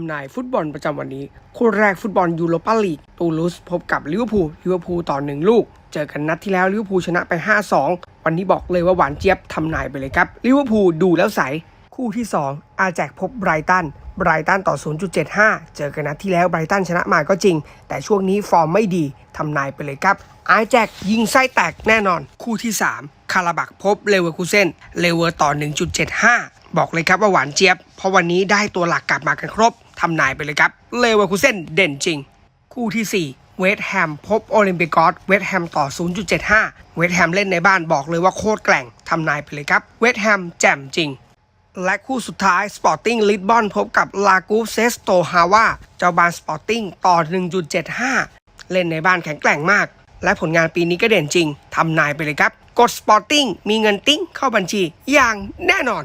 ำนายฟุตบอลประจำวันนี้ คู่แรกฟุตบอลยูโรปาลีกตูลูสพบกับลิเวอร์พูลลิเวอร์พูลต่อหนึ่งลูก เจอกันนัดที่แล้วลิเวอร์พูลชนะไป 5-2 วันนี้บอกเลยว่าหวานเจี๊ยบทำนายไปเลยครับลิเวอร์พูลดูแล้วใส คู่ที่ 2 อาแจกพบไบรตันไบรตันต่อ 0.75 เจอกันนัดที่แล้วไบรตันชนะมาก็จริง แต่ช่วงนี้ฟอร์มไม่ดีทำนายไปเลยครับอาแจกยิงไส้แตกแน่นอน คู่ที่ 3 คาราบักพบเลเวอร์คูเซนเลเวอร์ต่อ 1.75 บอกเลยครับว่าหวานเจี๊ยบ เพราะวันนี้ได้ตัวหลักกลับมากันครบทำนายไปเลยครับ เลเวอร์คูเซนเด่นจริง คู่ที่ 4เวสแฮมพบโอลิมปิกอสเวสแฮมต่อ 0.75 เวสแฮมเล่นในบ้านบอกเลยว่าโคตรแกร่งทำนายไปเลยครับ เวสแฮมแจ่มจริง และคู่สุดท้าย Sporting Lisbon พบกับลากูเซสโตฮาวาเจ้าบ้าน Sporting ต่อ 1.75 เล่นในบ้านแข็งแกร่งมาก และผลงานปีนี้ก็เด่นจริงทำนายไปเลยครับ กด Sporting มีเงินติ้งเข้าบัญชีอย่างแน่นอน